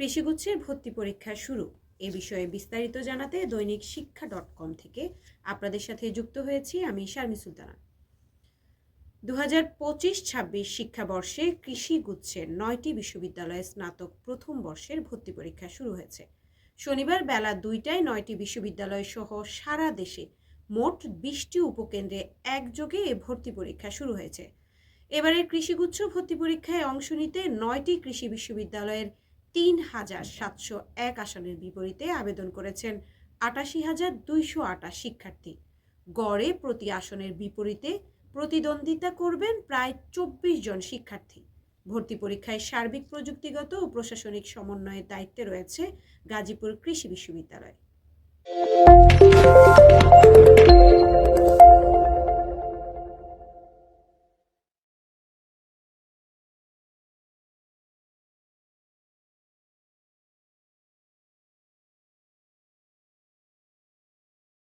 কৃষিগুচ্ছের ভর্তি পরীক্ষা শুরু। এ বিষয়ে বিস্তারিত জানাতে দৈনিক শিক্ষা ডট কম থেকে আপনাদের সাথে যুক্ত হয়েছি আমি শারমি সুলতানা। দু হাজার পঁচিশ ছাব্বিশ শিক্ষাবর্ষে কৃষিগুচ্ছের নয়টি বিশ্ববিদ্যালয়ে স্নাতক প্রথম বর্ষের ভর্তি পরীক্ষা শুরু হয়েছে। শনিবার বেলা দুইটায় নয়টি বিশ্ববিদ্যালয় সহ সারা দেশে মোট বিশটি উপকেন্দ্রে একযোগে এ ভর্তি পরীক্ষা শুরু হয়েছে। এবারের কৃষিগুচ্ছ ভর্তি পরীক্ষায় অংশ নিতে নয়টি কৃষি বিশ্ববিদ্যালয়ের তিন হাজার সাতশো এক আসনের বিপরীতে আবেদন করেছেন আটাশি হাজার দুইশো আটাশ শিক্ষার্থী। গড়ে প্রতি আসনের বিপরীতে প্রতিদ্বন্দ্বিতা করবেন প্রায় চব্বিশ জন শিক্ষার্থী। ভর্তি পরীক্ষায় সার্বিক প্রযুক্তিগত ও প্রশাসনিক সমন্বয়ের দায়িত্বে রয়েছে গাজীপুর কৃষি বিশ্ববিদ্যালয়।